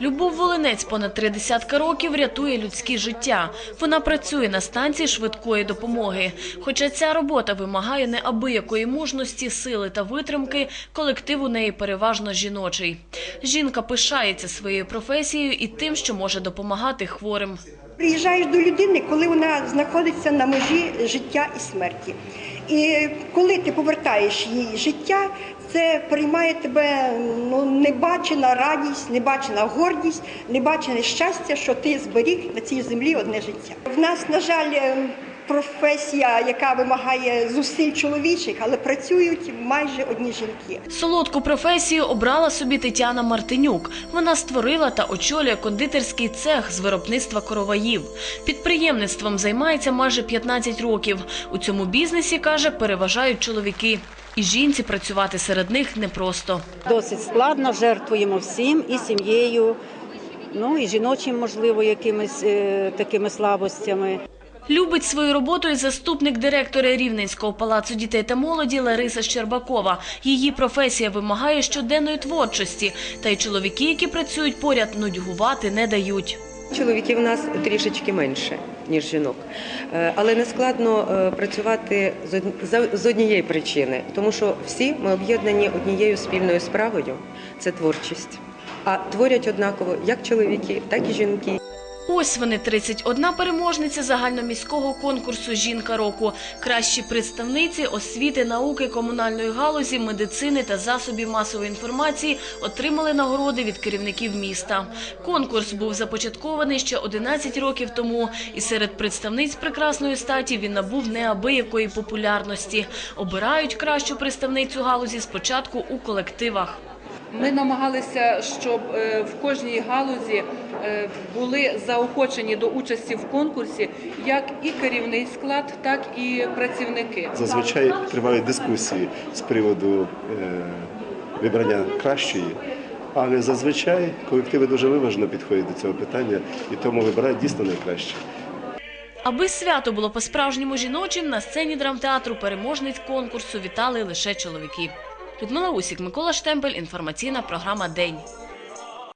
Любов Волинець понад три десятка років рятує людські життя. Вона працює на станції швидкої допомоги. Хоча ця робота вимагає неабиякої мужності, сили та витримки, колектив у неї переважно жіночий. Жінка пишається своєю професією і тим, що може допомагати хворим. Приїжджаєш до людини, коли вона знаходиться на межі життя і смерті. І коли ти повертаєш їй життя, це приймає тебе ну, небачена радість, небачена гордість, небачене щастя, що ти зберіг на цій землі одне життя. В нас, на жаль, е, професія, яка вимагає зусиль чоловічих, але працюють майже одні жінки. Солодку професію обрала собі Тетяна Мартинюк. Вона створила та очолює кондитерський цех з виробництва короваїв. Підприємництвом займається майже 15 років. У цьому бізнесі, каже, переважають чоловіки. І жінці працювати серед них непросто. Досить складно, жертвуємо всім і сім'єю, ну і жіночим, можливо, якимись е, такими слабостями. Любить свою роботу і заступник директора Рівненського палацу дітей та молоді Лариса Щербакова. Її професія вимагає щоденної творчості, та й чоловіки, які працюють поряд, нудьгувати не дають. Чоловіків у нас трішечки менше, ніж жінок. Е, Але не складно е, працювати з однієї причини, тому що всі ми об'єднані однією спільною справою це творчість. А творять однаково як чоловіки, так і жінки. Ось вони 31 переможниця загальноміського конкурсу Жінка року. Кращі представниці освіти, науки, комунальної галузі, медицини та засобів масової інформації отримали нагороди від керівників міста. Конкурс був започаткований ще 11 років тому, і серед представниць прекрасної статі він набув неабиякої популярності. Обирають кращу представницю галузі спочатку у колективах. Ми намагалися, щоб е, в кожній галузі е, були заохочені до участі в конкурсі як і керівний склад, так і працівники. Зазвичай тривають дискусії з приводу е, вибрання кращої, але зазвичай колективи дуже виважено підходять до цього питання і тому вибирають дійсно найкраще. Аби свято було по-справжньому жіночим, на сцені драмтеатру переможниць конкурсу вітали лише чоловіки. Людмила Усік, Микола Штемпель, інформаційна програма День.